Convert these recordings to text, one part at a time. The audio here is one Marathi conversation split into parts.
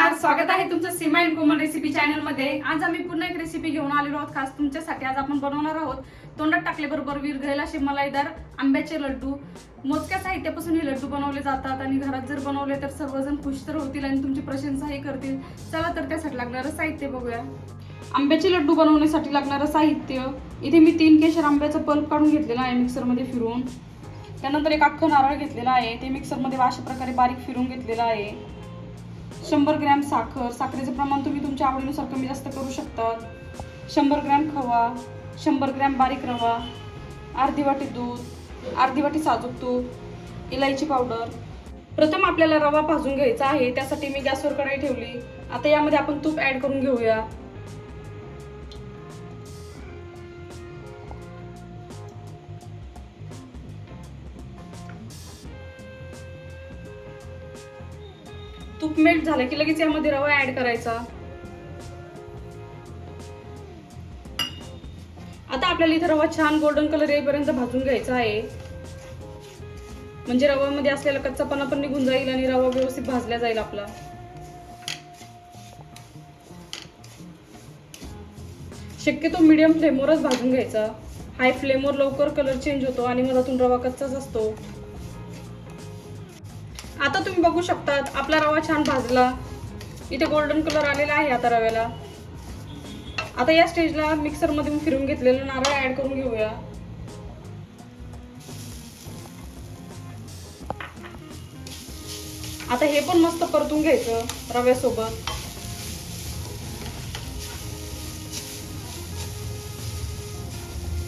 नमस्कार स्वागत आहे तुमचं सीमा अँड कोमल रेसिपी चॅनलमध्ये. आज आम्ही पुन्हा एक रेसिपी घेऊन आलेलो आहोत खास तुमच्यासाठी. आज आपण बनवणार आहोत तोंडात टाकल्याबरोबर विरघळेल असे मलाईदार आंब्याचे लड्डू. मोजक्या साहित्यापासून हे लड्डू बनवले जातात आणि घरात जर बनवले तर सर्वजण खुश तर होतील आणि तुमची प्रशंसाही करतील. चला तर त्यासाठी लागणारं साहित्य बघूया. आंब्याचे लड्डू बनवण्यासाठी लागणारं साहित्य. इथे मी तीन केशर आंब्याचा पल्प काढून घेतलेला आहे मिक्सरमध्ये फिरून. त्यानंतर एक अख्खं नारळ घेतलेला आहे. ते मिक्सरमध्ये अशा प्रकारे बारीक फिरून घेतलेलं आहे. शंभर ग्रॅम साखर. साखरेचं प्रमाण तुम्ही तुमच्या आवडीनुसार कमी जास्त करू शकता शंभर ग्रॅम खवा शंभर ग्रॅम बारीक रवा अर्धी वाटी दूध अर्धी वाटी साजूक तूप इलायची पावडर. प्रथम आपल्याला रवा भाजून घ्यायचा आहे त्यासाठी मी गॅसवर कढाई ठेवली. आता यामध्ये आपण तूप ॲड करून घेऊया. तूप मेल्ट झालं की लगेच यामध्ये रवा ऍड करायचा. आता आपल्याला इथे रवा छान गोल्डन कलर येईपर्यंत भाजून घ्यायचा आहे. म्हणजे रव्यामध्ये असलेला कच्चापणा पण निघून जाईल आणि रवा व्यवस्थित भाजला जाईल आपला. शक्यतो मीडियम फ्लेमवरच भाजून घ्यायचा. हाय फ्लेमवर लवकर कलर चेंज होतो आणि मधातून रवा कच्चाच असतो. आता तुम्ही बघू शकतात आपला रवा छान भाजला. इथे गोल्डन कलर आलेला आहे आता रव्याला. आता या स्टेजला मिक्सर मी फिरून घेतलेलं नारळ ऍड करून घेऊया. आता हे पण मस्त परतून घ्यायचं रव्यासोबत.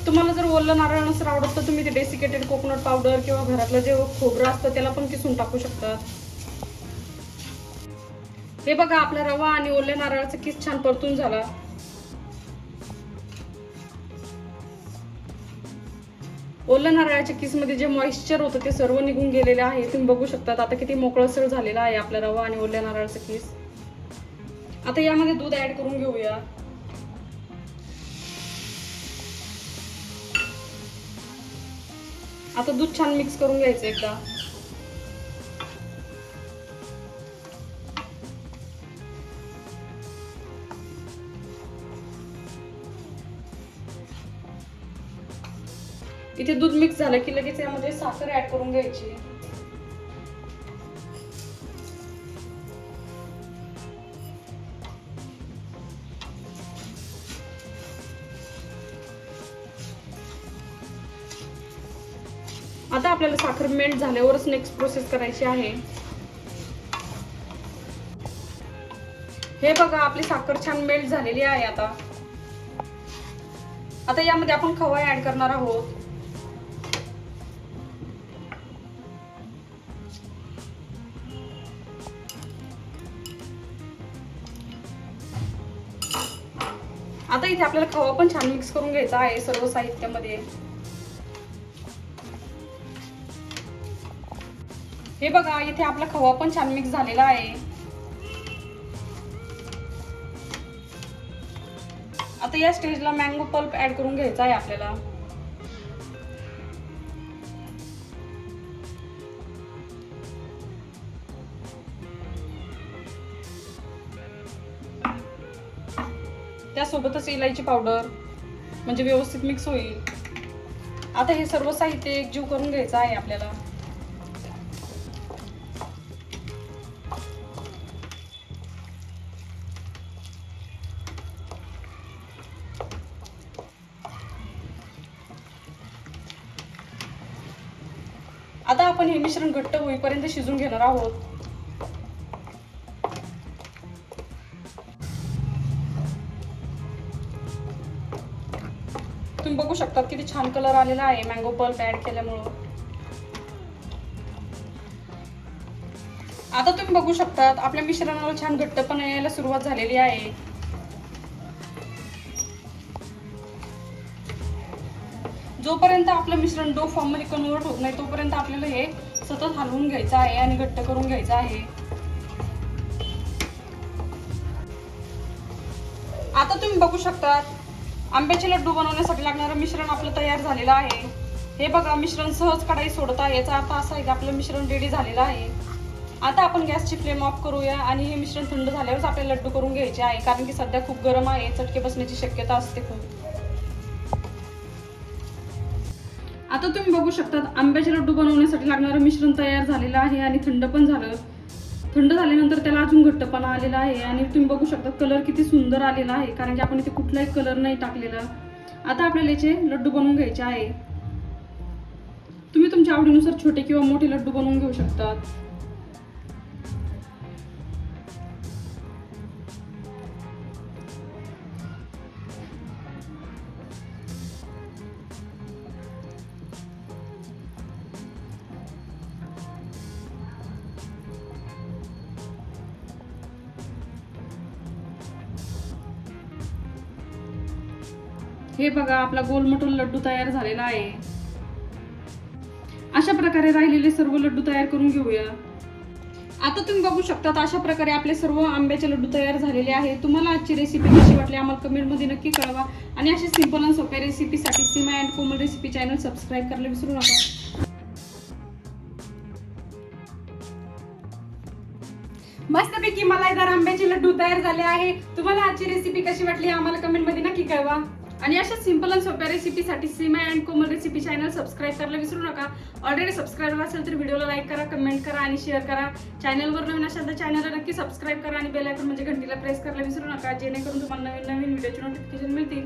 तुम्हाला जर ओलं नारळ सर आवडत तर तुम्ही ते डेसिकेटेड कोकोनट पावडर किंवा घरातलं जे खोबरं असतं त्याला पण किसून टाकू शकता. हे बघा आपला रवा आणि ओल्या नारळाचा किस छान परतून झाला. ओल्या नारळाच्या किसमध्ये जे मॉइश्चर होतं ते सर्व निघून गेलेले आहे. तुम्ही बघू शकता आता किती मोकळसर झालेला आहे आपला रवा आणि ओल्या नारळाचा किस. आता यामध्ये दूध ऍड करून घेऊया. आता दूध छान मिक्स करून घ्यायचं एकदा. इथे दूध मिक्स झालं की लगेच यामध्ये साखर ऍड करून घ्यायची. आता आपल्याला साखर मेल्ट झाल्यावरच नेक्स्ट प्रोसेस करायची आहे. हे बघा आपली साखर छान मेल्ट झालेली आहे आता. आता यामध्ये आपण खवा ऍड करणार आहोत. आता इथे आपल्याला खवा पण छान मिक्स करून घ्यायचा आहे सर्व साहित्यामध्ये. हे बघा इथे आपला खवा पण छान मिक्स झालेला आहे. आता या स्टेजला मँगो पल्प ऍड करून घ्यायचा आहे आपल्याला. त्यासोबतच इलायची पावडर म्हणजे व्यवस्थित मिक्स होईल. आता हे सर्व साहित्य एकजीव करून घ्यायचं आहे आपल्याला. आता आपण हे मिश्रण घट्ट होईपर्यंत शिजून घेणार आहोत. तुम्ही बघू शकता किती छान कलर आलेला आहे मँगो पल्प ऍड केल्यामुळं. आता तुम्ही बघू शकतात आपल्या मिश्रणाला छान घट्टपणा यायला सुरुवात झालेली आहे. जोपर्यंत आपलं मिश्रण डो फॉर्ममध्ये कन्वर्ट होत नाही तोपर्यंत आपल्याला हे सतत हलवून घ्यायचं आहे आणि घट्ट करून घ्यायचं आहे. आता तुम्ही बघू शकतात आंब्याचे लड्डू बनवण्यासाठी लागणारं मिश्रण आपलं तयार झालेलं आहे. हे बघा मिश्रण सहज कढाई सोडत आहे. याचा अर्थ असा आहे की आपलं मिश्रण रेडी झालेलं आहे. आता आपण गॅसची फ्लेम ऑफ करूया आणि हे मिश्रण थंड झाल्यावरच आपल्याला लड्डू करून घ्यायचे आहे कारण की सध्या खूप गरम आहे चटके बसण्याची शक्यता असते खूप. आता तुम्ही बघू शकता आंब्याचे लड्डू बनवण्यासाठी लागणारं मिश्रण तयार झालेलं आहे आणि थंड पण झालं. थंड झाल्यानंतर त्याला अजून घट्टपणा आलेला आहे आणि तुम्ही बघू शकता कलर किती सुंदर आलेला आहे कारण की आपण इथे कुठलाही कलर नाही टाकलेला. आता आपल्याला याचे लड्डू बनवून घ्यायचे आहे. तुम्ही तुमच्या आवडीनुसार छोटे किंवा मोठे लड्डू बनवून घेऊ शकतात. हे बघा आपला गोलमटोल लड्डू तयार झालेला आहे. अशा प्रकारे राहिलेले सर्व लड्डू तयार करून घेऊया. आता तुम्ही बघू शकता अशा प्रकारे आपले सर्व आंब्याचे लड्डू तयार झालेले आहे तुम्हाला आजची रेसिपी कशी वाटली आम्हाला कमेंटमध्ये नक्की कळवा. आणि अशा सिंपल आणि सोप्या रेसिपीसाठी Seema and Komal recipe channel subscribe करायला विसरू नका. मस्तपैकी मलाईदार आंब्याचे लड्डू तयार झाले आहे. तुम्हाला आजची रेसिपी कशी वाटली आम्हाला कमेंटमध्ये नक्की कळवा. आणि अशा सिंपल आणि सोप्या रेसिपीसाठी Seema and Komal recipe channel subscribe करायला विसरू नका. ऑलरेडी सबस्क्राईबर असेल तर व्हिडिओला लाईक करा कमेंट करा आणि शेअर करा. चॅनलवर नवीन असेल तर चॅनलला नक्की सबस्क्राईब करा आणि बेल आयकॉन म्हणजे घंटीला प्रेस करायला विसरू नका. जेणेकरून तुम्हाला नवीन नवीन व्हिडिओची नोटिफिकेशन मिळतील.